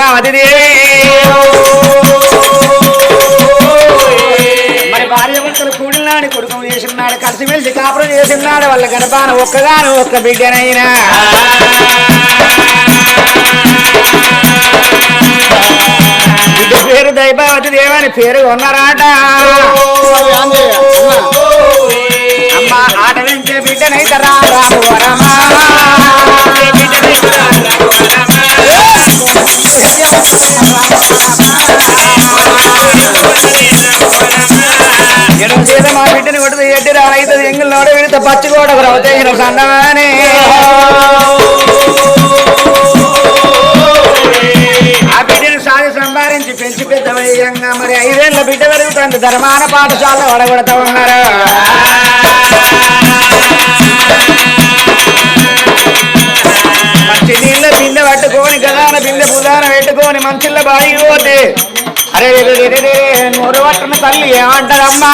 Haimavathi Devi మరి భార్య భర్తలు కూడినాడు కొడుకు చేసినాడు కలిసిమెలిసి కాపురం చేసినాడు వాళ్ళ గర్భాన ఒక్కగాను ఒక్క బిడ్డనైనా బిడ్డ పేరు దైభావతి దేవని పేరు ఉన్నారాట అమ్మ ఆట వెంచే బిడ్డనైతే రాము వరమా ఎడం చేత మా బిడ్డని కొడుతు ఎడ్డి రానైతుంది ఎంగిల్ నోడ విడితే పచ్చికోట రవతేసిన సన్నమానే ఆ బిడ్డను సాగి సంపాదించి పెంచి పెద్ద వయ్యంగా మరి ఐదేళ్ళ బిడ్డ పెరుగుతుంది. ధర్మాన పాఠశాల వడగొడతా ఉన్నారు. మంచి నీళ్ళ బిందె పట్టుకొని గదాన బిందె పుదాన పెట్టుకొని మంచిళ్ళ బాయి పోతే. అరే నోరు పట్టున తల్లి ఏమంటారమ్మా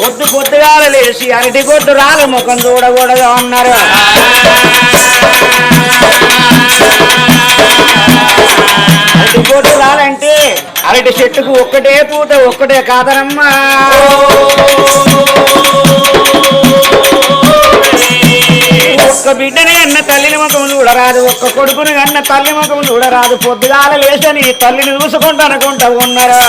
పొద్దు పొద్దుగా లేచి అరటి కొట్టు రాలు ముఖం చూడకూడదు అన్నారు. అరటి కొట్టు రాలంటే అరటి చెట్టుకు ఒక్కటే పూట ఒక్కటే కాదనమ్మా ఒక్క బిడ్డనే అన్న తల్లిని ముఖం చూడరాదు. ఒక్క కొడుకుని అన్న తల్లి ముఖం చూడరాదు. పొద్దుగాల లేచని తల్లిని చూసుకుంటూ అనుకుంటా ఉన్నారు.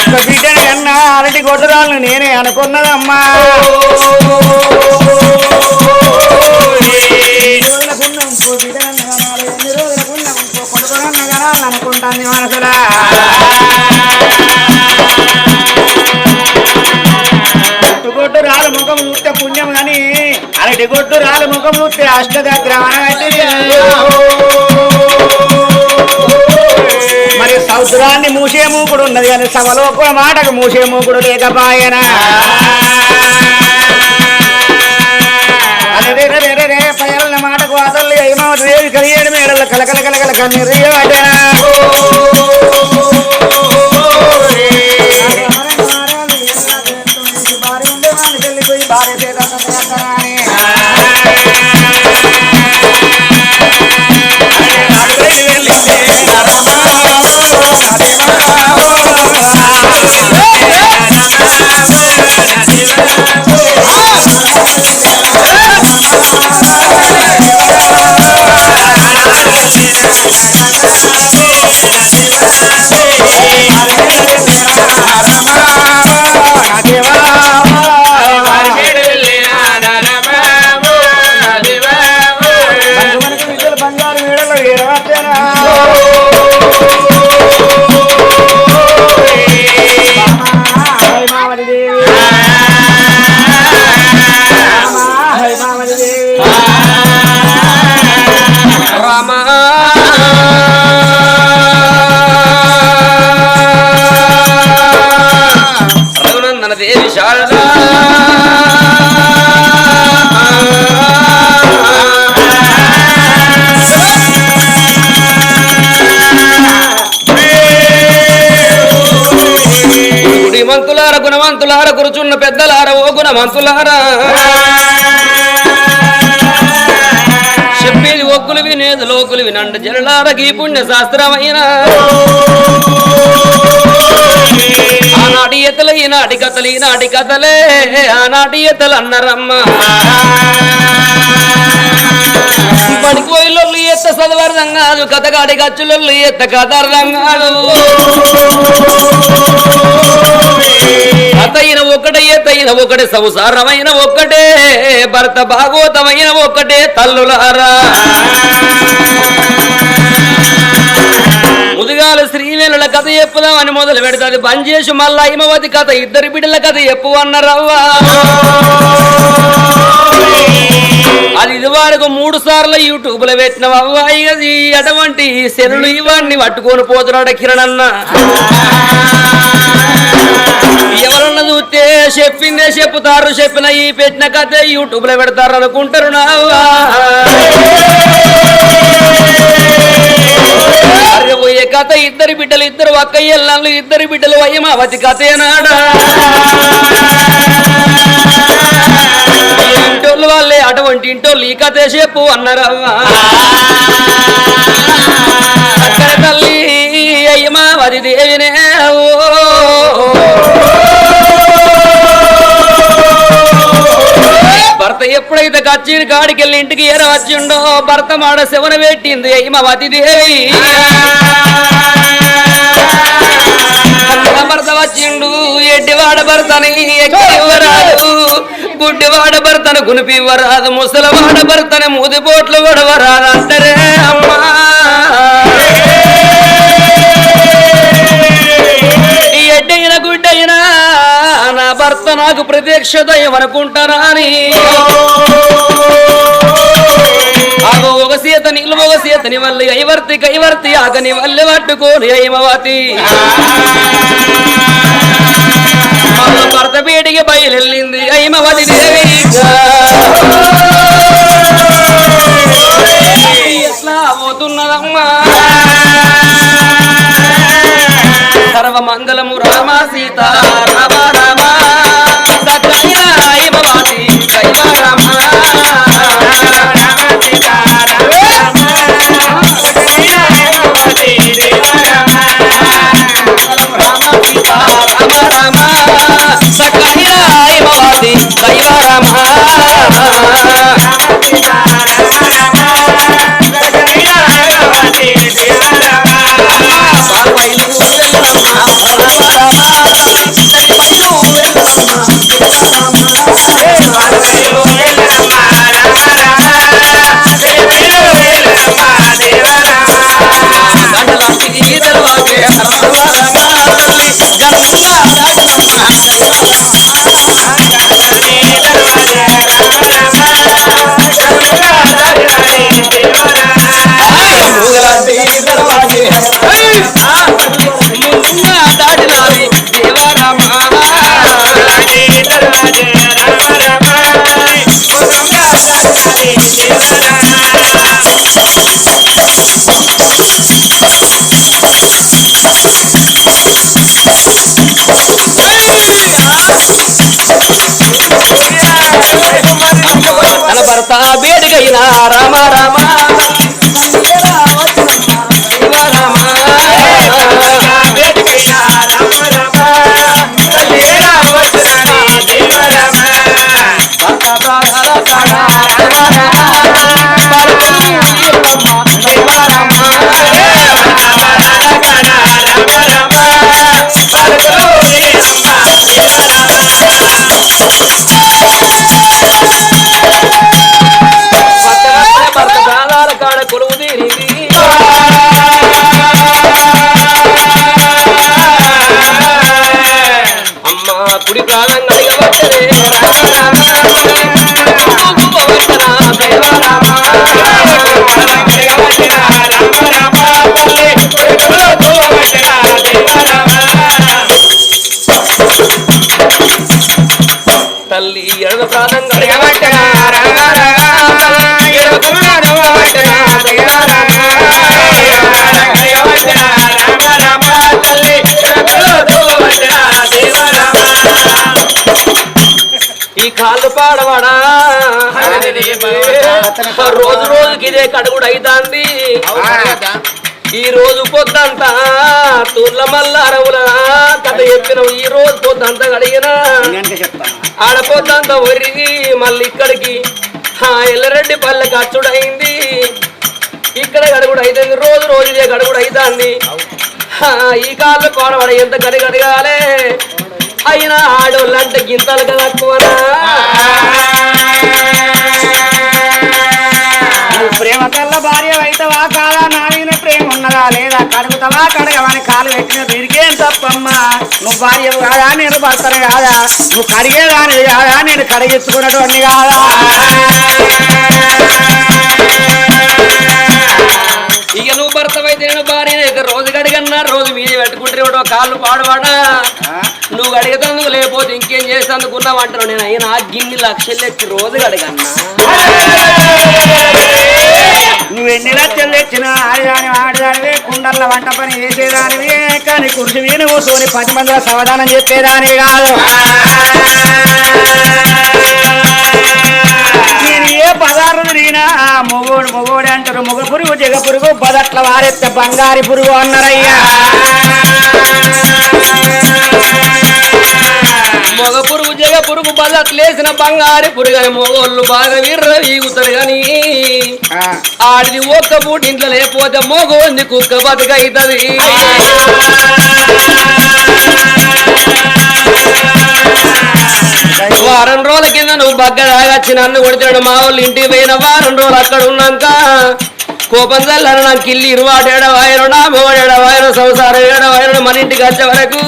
ఒక్క బిడ్డని కన్నా అరటి గొడ్డరాలను నేనే అనుకున్నదమ్మా. అనుకుంటాను మనసులా. అరటి కొట్టు రాలు ముఖం మరి సముద్రాన్ని మూసే మూకుడు ఉన్నది కానీ సవలోక మాటకు మూసే మూకుడు లేకపాయన. పయల మాటకు అసలు ఏమవుతుంది దేవి కలిగేడు కలకల కలకల కన్నీరు గుడిమంతులార గుణవంతులార కురుచున్న పెద్దలార ఓ గుణవంతులారా. చెప్పేది ఒక్కులు వినేది లోకులు వినండి. జనలారకి పుణ్య శాస్త్రమైన ఆనాటి ఎతలు ఈనాటి కథలు ఈనాటి కథలే. ఆనాటి ఎతలు అన్నారమ్మ. పనికి ఎత్త చదవర్థం కాదు. కథగాడి గచ్చులొల్లు ఎత్త కథ అర్థం కాదు. అతయిన ఒకటే ఎత్తయిన ఒకటే సంసారమైన ఒక్కటే భర్త భాగవతమైన ఒక్కటే తల్లులారా. ముదుగాల శ్రీవేణుల కథ చెప్పుదామని మొదలు పెడతాది. బంద్ చేసి మళ్ళా హిమవతి కథ ఇద్దరు బిడ్డల కథ చెప్పు అన్నారవ్వా అది ఇదివరకు మూడు సార్లు యూట్యూబ్లో పెట్టిన అవ్వాయి అది అటువంటి సెల్లు ఇవన్నీ పట్టుకొని పోతున్నాడు కిరణ్ అన్న. చూస్తే చెప్పిందే చెప్తారు చెప్పిన ఈ పెట్టిన కథ యూట్యూబ్లో పెడతారు అనుకుంటారు నావా అరే పోయే కథ ఇద్దరు బిడ్డలు ఇద్దరు అక్కయ్యళ్ళు ఇద్దరు బిడ్డలు వయమావతి కథేనాడా ఈ ఇంటోళ్ళు వాళ్ళే అటువంటి ఇంటోళ్ళు ఈ కథే చెప్పు అన్నారవ్వా అక్కడ తల్లి అయ్యమావతి దేవినే ఓ ఎప్పుడైతే కచ్చిన కాడికి వెళ్ళి ఇంటికి ఏర వచ్చిండో భర్త మాడ శివన పెట్టింది హిమవతి దేవి అన్న భర్త వచ్చిండు ఎడ్డివాడ భర్తని ఎక్కివరాదు గుడ్డివాడ భర్తను గునిపివ్వరాదు. ముసలవాడ భర్తని మూదిపోట్లు వడవరాదు. అంటరే అమ్మా. ఈ ఎడ్డైన గుడ్డైనా భర్త నాకు ప్రత్యక్ష దయమనుకుంటారా అని? ఆగో ఒక సీత నీళ్ళు ఒక సీతని వల్లి కైవర్తి కైవర్తి ఆగని వల్లి పట్టుకోని ఐమవతి భర్త పీటికి బయలుళ్ళింది ఐమవతి దేవి. ఎట్లా పోతున్నదమ్మా? సర్వమంగళము ఐమవతి భర్త వేడిగైన రామ రామ. ఇదే కడుగుడు అయితాంది ఈ రోజు పొద్దంతా తుర్ల మల్ల అరవుల కథ చెప్పిన ఈ రోజు పొద్దంతా కడిగిన ఆడ పొద్దంతా ఒరిగి మళ్ళీ ఇక్కడికి. ఆ ఎల్లరెడ్డి పల్లె ఖర్చుడైంది ఇక్కడ గడుగుడు అయితుంది రోజు రోజు ఇదే గడుగుడు అయితాంది ఆ, ఈ కాళ్ళు కోడవాడ ఎంత గడి గడగాలే. అయినా ఆడోళ్ళంటే గింతలు కదా తక్కువనా అయితవా కాదా? నా మీద ప్రేమ ఉన్నదా లేదా? కడుగుతావా? కడగవని కాలు పెట్టిన వీరికేం తప్పమ్మా? నువ్వు భార్య కాదా? నేను భర్తను కాదా? నువ్వు కడిగేదాని కాదా? నేను కడిగించుకున్నటువంటి కాదా? ఇక నువ్వు భర్త అయితే నేను భార్య రోజు గడిగన్నా రోజు మీద పెట్టుకుంటే కాళ్ళు పాడువాడా? నువ్వు అడిగేందుకు లేకపోతే ఇంకేం చేసేందుకు ఉన్నావు అంటాను నేను అయినా గిన్ని లక్షలు ఎత్తి రోజు గడగన్నా నువ్వు ఎన్ని లక్షలు తెచ్చినా ఆడదాని ఆడదానివే వంట పని చేసేదానివి కానీ కుర్చీ మీద కూర్చొని పది మందిలో సమాధానం చెప్పేదాని కాదు. నేను ఏ పదార్థం తిరిగినా మొగోడు మొగోడు అంటారు మొగ పురుగు జగ పురుగు బదట్ల వారెత్త బంగారి పురుగు అన్నారయ్యా. మగ పురుగు జగ పురుగు బల్లట్లేసిన బంగారు పురుగని మొగోళ్ళు బాగా వీర్ర వీగుతారు గాని. ఆ, ఆడిది ఒక్క పూట ఇంట్లో లేకపోతే మొగోంది కుక్క బతుకైతది. వారం రోజుల కింద నువ్వు బగ్గ తాగచ్చి నన్ను కొడిచాడు మా వాళ్ళు ఇంటికి పోయిన వారం రోజులు అక్కడ ఉన్నాక. కోపం చల్లని నాకు ఇల్లు ఇరువాడు ఏడవాయరు నా మొగడు ఏడవాయరు సంసారం ఏడవాయరు మన ఇంటికి వచ్చే వరకు.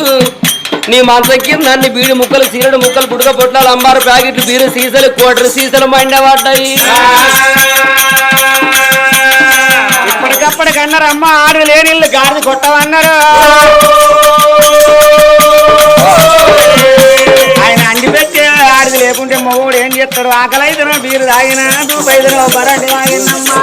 నీ మంచం కింద అన్ని బీడి ముక్కలు సీరడు ముక్కలు పుడక పొట్లాలు అంబారు ప్యాకెట్లు బీరు సీసలు కోటరు సీసలు మండబడ్డాయి ఇప్పటికప్పటికన్నారు అమ్మ ఆరు లేని ఇల్లు గాడిద కొట్టమన్నారు ఆయన అండి పెట్టి ఆడిది లేకుంటే మొగోడు ఏం చేస్తాడు? ఆకలి అయితే బీరు తాగిన దూపైదునో బరటి తాగినమ్మా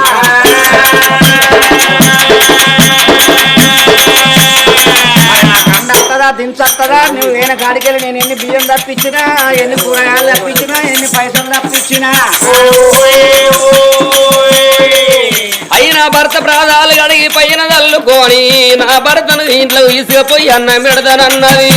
కండత్తదా దించత్తదా నువ్వు లేని కాడికెళ్ళి నేను ఎన్ని బియ్యం తప్పించినా ఎన్ని కూరగాయలు తప్పించినా ఎన్ని పైసలు తప్పించినా అయినా భర్త ప్రాధాలు కడిగి పైన తల్లుకొని నా భర్తను ఇంట్లో తీసుకుపోయి అన్నం పెడతానన్నది.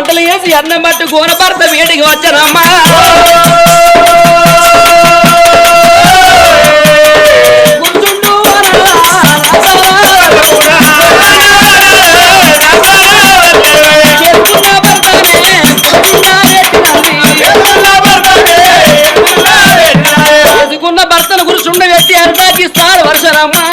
వంటలు వేసి అన్నం పట్టు గోన భర్త వేడికి వచ్చానమ్మా కూర్చుంటూ చేసుకున్న భర్తనే చేసుకున్న భర్తను కూర్చుండ పెట్టి అంతాకిస్తారు వర్షరమ్మా.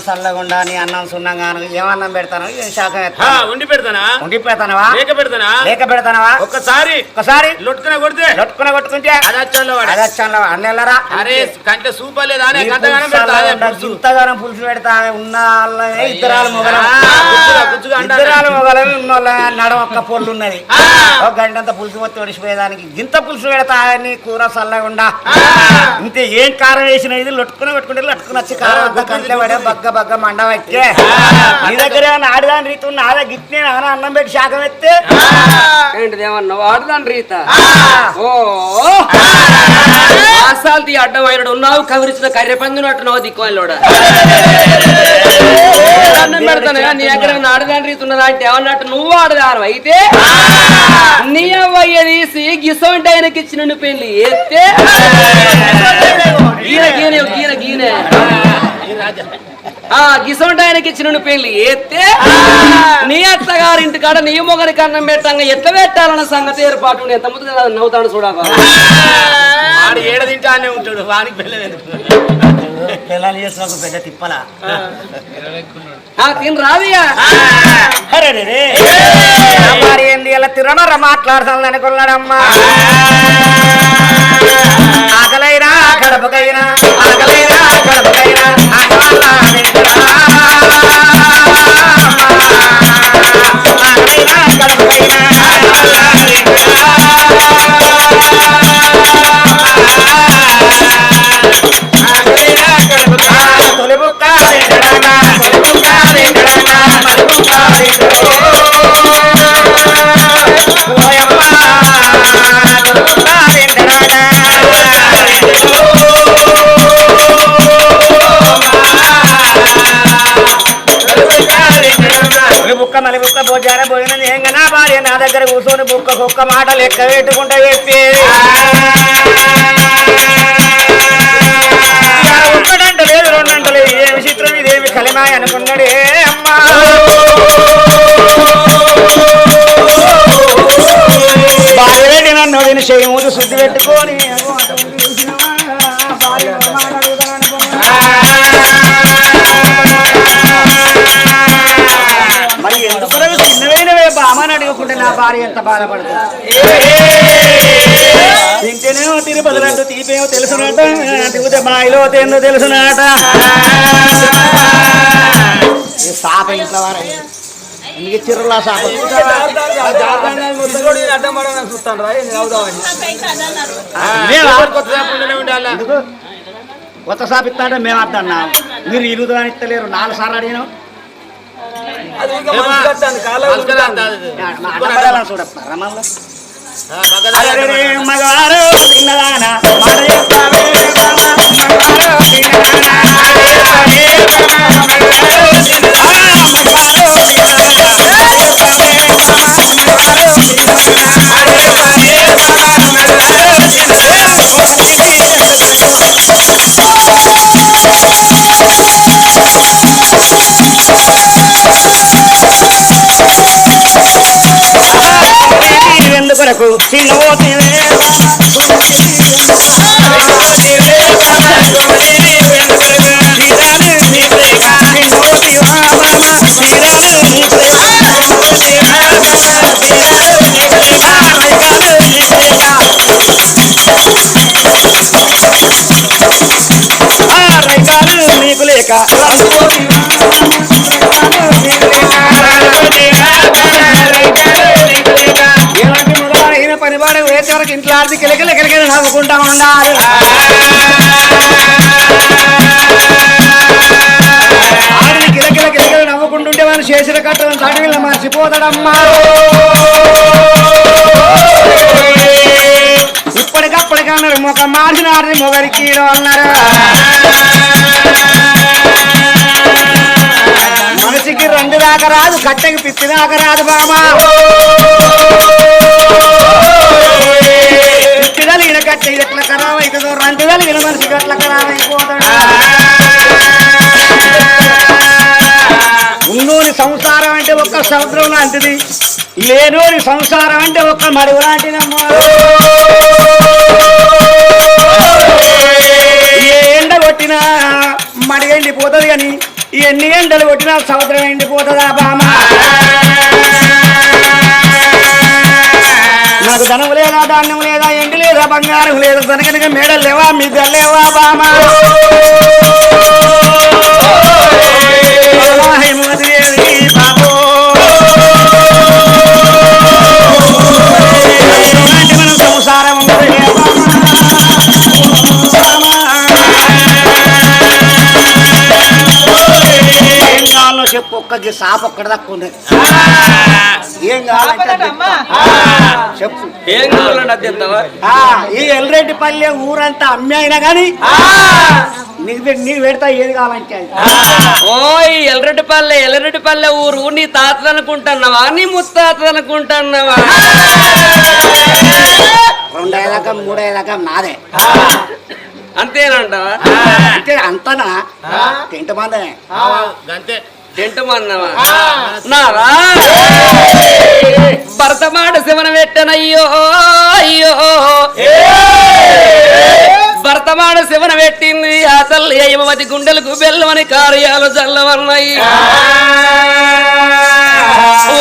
అన్నం చల్లగుండా నీ అన్నం సున్నంగా ఏమన్నం పెడతాను? ఏం శాఖం ఎత్తాను? వండి పెడతానా? ఉండి పెడతానవా? లేక పెడతానా? లేక పెడతానవా? ఒక్కసారి? ఒకసారి లొట్టుకున కొడితే? లొట్టుకున కొట్టుకుంటే? అది వచ్చాలో వాడు. అది వచ్చాను అన్నెల్లరా అరే కంటే సూపర్ లేదా అనే. ఇంతగానం పులుసు పెడతా ఉన్న ఇద్దరాలు మొగల. ఆ, కుచ్చుగా, కుచ్చుగా అంటారు. ఇద్దరాలు మొగలం ఉన్నోళ్ళ నడ ఒక్క పొల్లు ఉన్నది. ఒక గంటంత పులుసు మొత్తం ఒడిసిపోయేదానికి. గింత పులుసు పెడతా నీ కూర చల్లగుండా. ఇంతే ఏం కారం వేసిన ఇది లొట్టుకుని పెట్టుకుంటే లొట్టుకుని వచ్చి కారం కంట్లో పడే బగ్గ బగ్గ మండ వచ్చే నీ దగ్గర ఏమన్నా ఆడదాని రీతి ఉన్న ఆదా గిట్నే నాన్న అన్నం పెట్టి శాఖం ఎత్తే. ఏంటిది ఏమన్నా వాడుదాని రీత? ఓ. ఆసాల్తి అడ్డమైన ఉన్నావు కవిరించిన కర్రె పందునట్టు నవ్వు దిక్కువలోడ అన్నం పెడతాను నీ దగ్గర ఆడదాని రీతి ఉన్నదా అంటే ఏమన్నట్టు నువ్వు ఆడదాను అయితే? నీ అవ్వయ్య తీసి గిసోంటి ఆయనకి ఇచ్చిన నువ్వు పెళ్ళి ఎత్తే గీన గీన గీన. గీనే ఆ గిసొంటి ఆయనకి ఇచ్చిన పెళ్ళి ఎత్తే నీ అత్తగారింటి కాడ నీ మొగడికి అన్నం పెట్టంగా ఎట్లా పెట్టాలన్న సంగతి ఏర్పాటు ఎంత ముందు నవ్వుతాను చూడక వాడు ఏడ తింటానే ఉంటాడు వానికి ఎందుకు పిల్లలు చేసిన ఒక పెద్ద తిప్పల. తిని రాదియా ఏంది? ఇలా తిరణర మాట్లాడుతాను అనుకున్నాడమ్మా ఆకలైనా కడపకైనా ఆకలైనా కడపకైనా ఆకలైనా దగ్గర కూర్చొని బుక్క కుక్క మాట లెక్క పెట్టుకుంటా చెప్పేది ఇలా ఒక్కడంట లేదు రెండంట లేదు. ఏమి చిత్రం ఇదేమి కలిమాయ అనుకున్నాడే అమ్మా. భార్యవేడి నన్ను నేను చేయముదు శుద్ధి పెట్టుకొని. భార్య ఎంత బాధపడుతుంది తింటేనేమో తిరుపతిలంటూ తీపేమో తెలుసునట తిరిగితే బాయిలో తేందో తెలుసునట. సాప ఇంట్లో వారు ఎందుకు ఇచ్చిర్రులా సాప? కొత్త సాప ఇస్తాంటే మేము వద్దన్నాం మీరు ఇరుదు అని ఇస్తలేరు. నాలుగు సార్లు అడిగినాం. మగవారు తిన్నదాన నీకు లేక ఎలాంటి మొదలైన పని పాడు వేసే వరకు ఇంట్లో ఆడికి కిలకిల కిలకిల నవ్వుకుంటా ఉండాలి. ఆడిని కిలకిల కిలకిల నవ్వుకుంటుంటే వాళ్ళు చేసిన కట్టడం చాటి వీళ్ళ మర్చిపోతాడమ్మా. ఇప్పటికప్పటికన్నారు ముఖం మార్చినారు ఆడిని మొగరికి అన్నారు. మనిషికి రెండు దాకా రాదు కట్టెకి పిత్తి దాకా రాదు బామా. పిత్తి ఈయన కట్టె ఎట్లా ఖరాబ్ అవుతుందో రెండు ఈయన మనిషికి ఎట్లా ఖరాబ్ అయిపోతాడు. ఉన్నోని సంసారం అంటే ఒక్క సముద్రం లాంటిది లేనోని సంసారం అంటే ఒక్క మరుగు లాంటిదమ్మా. ఎండ కొట్టినా మడి ఎండిపోతుంది కానీ ఎన్ని ఎండలు కొట్టినా సముద్రం ఎండిపోతుందా బామ నాకు ధనం లేదా ధాన్యం లేదా ఎండి లేదా బంగారం లేదా దనకనక మేడలు లేవా మీద లేవా బామా చెప్పు ఒక్కకి సాప్ ఒక్కడ తక్కువ ఉన్నది ఏం కావాలంటే. చెప్పు. ఏం ఆ, ఈ ఎల్రెడ్డిపల్లె ఊరంతా అమ్మి అయినా కానీ నీకు నీకు పెడతా ఏది కావాలంటే ఎల్లరెడ్డిపల్లె ఎల్లరెడ్డిపల్లె ఊరు నీ తాతలు అనుకుంటున్నావా? నీ ముత్తాతలు అనుకుంటున్నావా? రెండు అయ్యేదాకా మూడు అయ్యేదాకా నాదే అంతేనంటావా? అంటే అంతనా? తింట మందే అంతే. తింటమన్నావా నారా భర్త మాట శివన పెట్టనయ్యో అయ్యో భర్త మాట శివన పెట్టింది ఆ తల్లి అయ్యమతి గుండెలకు బెల్లమని కార్యాలు చల్లవన్నాయి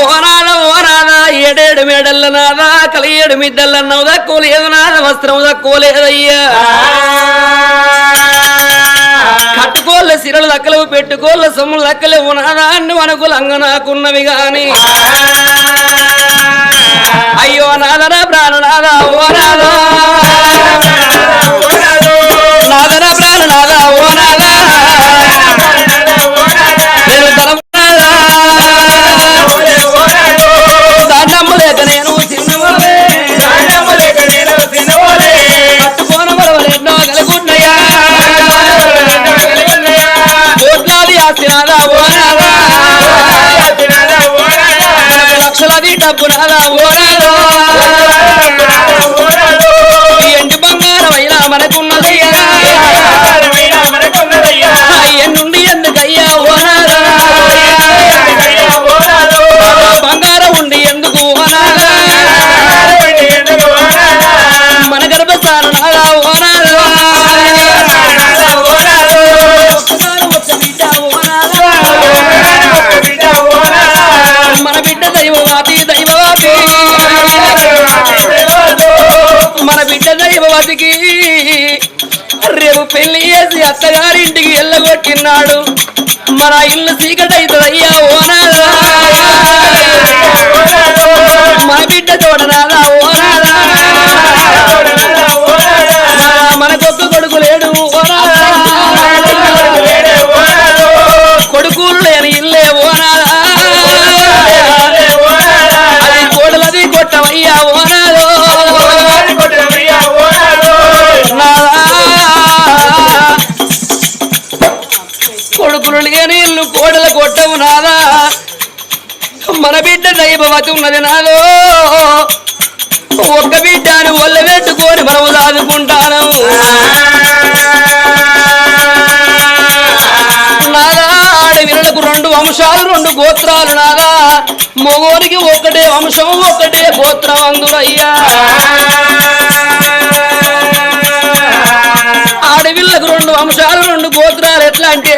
ఓనాద ఓనాద ఏడేడు మేడల్ల నాదా కలియేడు మిద్దల్లన్నావు దక్కోలేదు నాద వస్త్రం దక్కోలేదయ్యా కట్టుకోళ్ళ సిరలు దక్కలేవు పెట్టుకోళ్ళ సొమ్ములు దక్కలేవు నాదా అన్ని మనకు లంగనాకున్నవి గాని. అయ్యో నాదన ప్రాణనాదా ఓ నాదా. కోట్లాది ఆస్తి లక్షలది డబ్బు నాదా ఓ ఎండు బంగారం అయినా మనకున్నదయ్యా మన బిడ్డ దైవవతి ఉన్నది నాదో ఒక్క బిడ్డను వల్ల పెట్టుకొని మనం దాదుకుంటాను నాదా ఆడవిరలకు రెండు వంశాలు రెండు గోత్రాలు నాదా మగోనికి ఒక్కటే వంశం ఒక్కటే గోత్రం అందురయ్యా. ఆడవిళ్ళకు రెండు వంశాలు రెండు గోత్రాలు ఎట్లా అంటే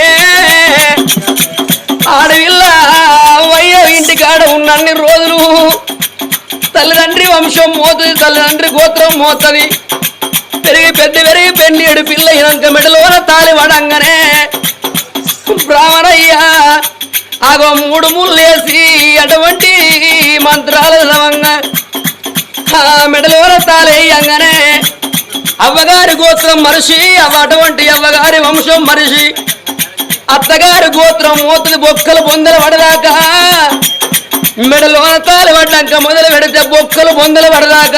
ఇంటికాడ ఉన్నన్ని రోజులు. తల్లిదండ్రి వంశం మోతుంది తల్లిదండ్రి గోత్రం మోతుంది. పెరిగి పెద్ద పెరిగి పెళ్ళేడు పిల్ల అయినాక మెడలోన తాలి పడంగానే బ్రాహ్మణయ్య ఆగో మూడు ముళ్ళేసి అటువంటి మంత్రాలు చదవంగా. ఆ మెడలోన తాలేయంగానే అవ్వగారి గోత్రం మనిషి అవ అటువంటి అవ్వగారి వంశం మనిషి. అత్తగారి గోత్రం మూతది బొక్కలు బొందలు పడదాకా మెడలోన తాళి పడ్డాక మొదలు పెడితే బొక్కలు బొందలు పడదాక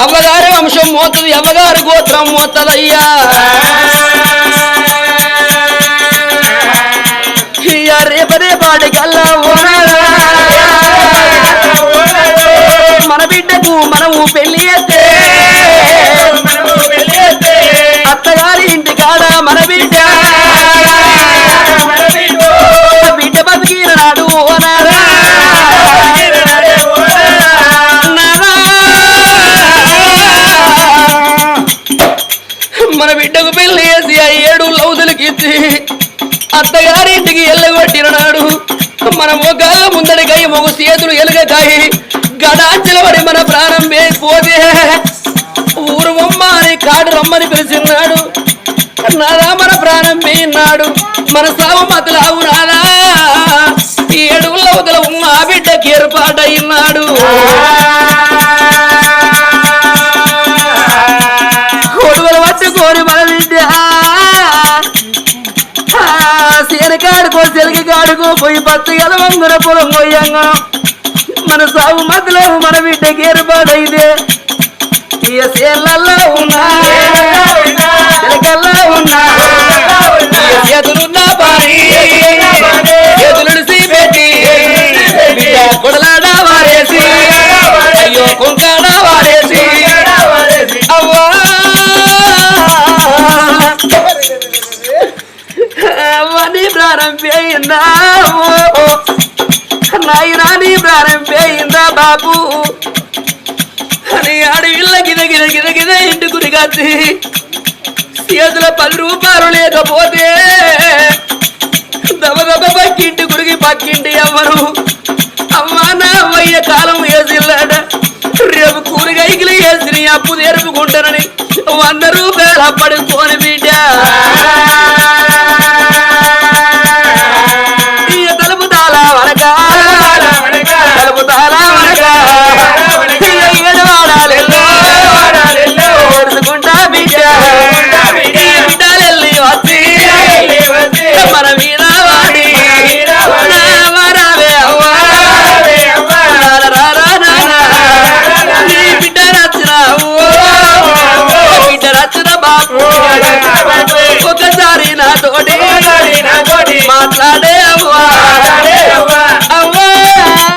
అవ్వగారి వంశం మోతుంది అవ్వగారి గోత్రం మోతదయ్యా. రేపదే పాటి కల్లా మన బిడ్డకు మనము పెళ్ళి చేస్తే మొగ చేతులు ఎలుగకాయి గడాంచలబడి మన ప్రాణం పోతే ఊరు బొమ్మ అని కాడు రమ్మని పిలిచిన్నాడు. నాదా మన ప్రాణం పోయినాడు మన సావు మతలావు నాదా. ఈ ఏడుగుల ఉన్న బిడ్డకి ఏర్పాటైనాడు. కాడుకో పోయి పత్తు గల వంగుర పొలం పోయంగా. మన సాగు మధ్యలో మన బిడ్డకి ఏర్పాడైతే ఇక సేర్లల్లో ఉన్నా. ఉన్నా. చేతులున్నా పారి. పేయిందా నాయనా నీ ప్రాణం బాబు? అని అడవిల్ల గిద గిద గిద గిద ఇంటి గురిగచ్చి చేతుల పది రూపాయలు లేకపోతే దమ పక్కింటి గుడికి పక్కింటి అమ్మను అమ్మా నా అమ్మయ్య కాలం వేసిల్లాడ. రేపు కూరగాయకులు వేసి అప్పు తెరుపుకుంటానని వంద రూపాయలు అప్పడుకోని బిడ్డ. ఒకసారి నాతోటి మాట్లాడ